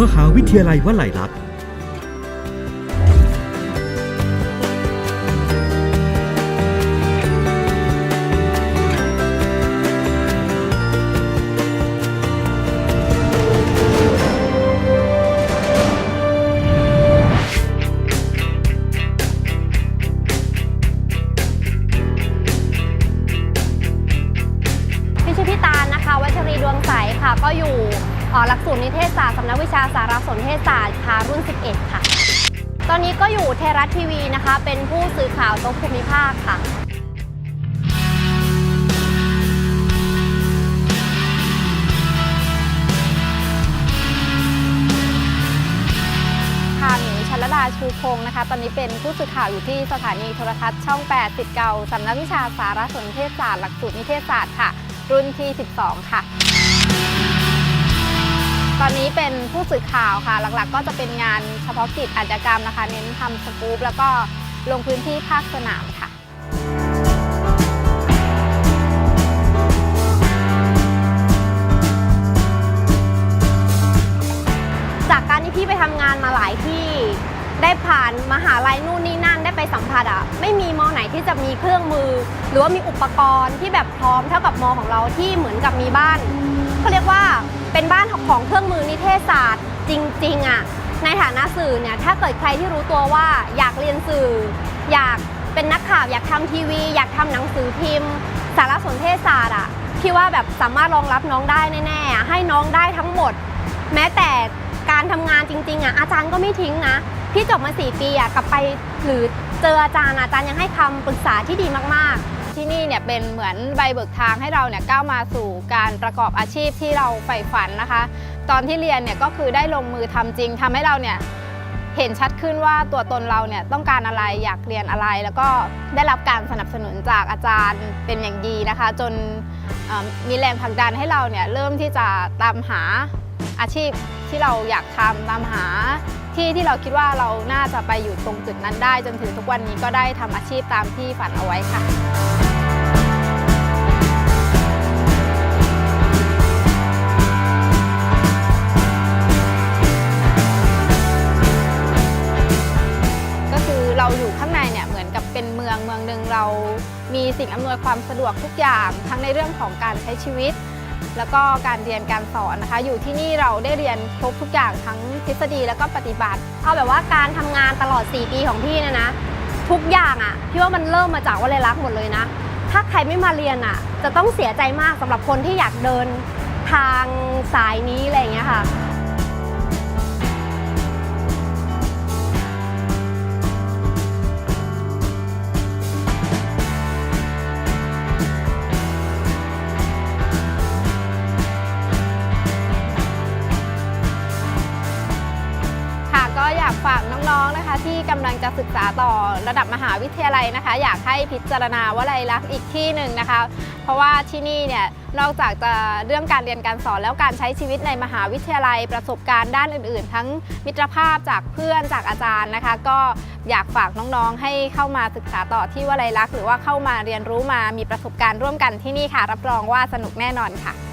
มหาวิทยาลัยวลัยลักษณ์ อ่อหลักสูตรนิเทศศาสตร์สำนักวิชาสารสนเทศศาสตร์ค่ะรุ่น 11 ค่ะ ตอนนี้ก็อยู่เทรัฐทีวีนะคะ เป็นผู้สื่อข่าวโต๊ะภูมิภาคค่ะค่ะหนูชลดาชูพงศ์นะคะ ตอนนี้เป็นผู้สื่อข่าวอยู่ที่สถานีโทรทัศน์ช่อง 8 ติดเก่าสำนักวิชาสารสนเทศศาสตร์หลักสูตรนิเทศศาสตร์ค่ะ รุ่นที่ 12 ค่ะ ตอนนี้เป็นผู้สื่อข่าวค่ะ หลักๆ ก็จะเป็นงานเฉพาะกิจอาชญากรรมนะคะ เน้นทำสกู๊ปแล้วก็ลงพื้นที่ภาคสนามค่ะจากการที่พี่ไปทำงานมาหลายที่ ได้ผ่านมหาลัยนู่นนี่นั่นได้ไปสัมผัสอะไม่มีมอไหนที่จะมีเครื่องมือ หรือว่ามีอุปกรณ์ที่แบบพร้อมเท่ากับมอของเราที่เหมือนกับมีบ้านเขาเรียกว่า เป็นบ้านของเครื่องมือนิเทศศาสตร์จริงๆอะในฐานะสื่อเนี่ยถ้าเกิดใครที่รู้ตัวว่าอยากเรียนสื่อ อยากเป็นนักข่าวอยากทำทีวี อยากทำหนังสือพิมพ์ สารสนเทศศาสตร์อะพี่ว่าแบบสามารถรองรับน้องได้แน่ๆอะให้น้องได้ทั้งหมด แม้แต่การทำงานจริงๆอะอาจารย์ก็ไม่ทิ้งนะพี่จบมา 4 ปีอะกลับไปหรือเจออาจารย์อาจารย์ยังให้คำปรึกษาที่ดีมากๆ ที่นี่เนี่ยเป็นเหมือนใบเบิกทางให้เราเนี่ยก้าวมาสู่การประกอบอาชีพที่เราใฝ่ฝันนะคะ ตอนที่เรียนเนี่ยก็คือได้ลงมือทำจริงทำให้เราเนี่ยเห็นชัดขึ้นว่าตัวตนเราเนี่ยต้องการอะไรอยากเรียนอะไร แล้วก็ได้รับการสนับสนุนจากอาจารย์เป็นอย่างดีนะคะ จนมีแรงผลักดันให้เราเนี่ยเริ่มที่จะตามหาอาชีพที่เราอยากทำตามหาที่ที่เราคิดว่าเราน่าจะไปอยู่ตรงจุดนั้นได้ จนถึงทุกวันนี้ก็ได้ทำอาชีพตามที่ฝันเอาไว้ค่ะ เป็นเมืองเมืองหนึ่งเรามีสิ่งอำนวยความสะดวกทุกอย่าง ทั้งในเรื่องของการใช้ชีวิต แล้วก็การเรียนการสอนนะคะ อยู่ที่นี่เราได้เรียนครบทุกอย่างทั้งทฤษฎีแล้วก็ปฏิบัติ เอาแบบว่าการทำงานตลอด 4 ปีของพี่เนะนะ ทุกอย่างอะพี่ว่ามันเริ่มมาจากวลัยลักษณ์หมดเลยนะ ถ้าใครไม่มาเรียนอะ จะต้องเสียใจมากสำหรับคนที่อยากเดินทางสายนี้อะไรอย่างเงี้ยค่ะ อยากฝากน้องๆนะคะ ที่กำลังจะศึกษาต่อระดับมหาวิทยาลัยนะคะ อยากให้พิจารณาวลัยลักษณ์อีกที่หนึ่งนะคะ เพราะว่าที่นี่เนี่ยนอกจากจะเรื่องการเรียนการสอนแล้วการใช้ชีวิตในมหาวิทยาลัยประสบการณ์ด้านอื่น ๆ ทั้งมิตรภาพจากเพื่อนจากอาจารย์นะคะ ก็อยากฝากน้องๆ ให้เข้ามาศึกษาต่อที่วลัยลักษณ์หรือว่าเข้ามาเรียนรู้มามีประสบการณ์ร่วมกันที่นี่ค่ะ รับรองว่าสนุกแน่นอนค่ะ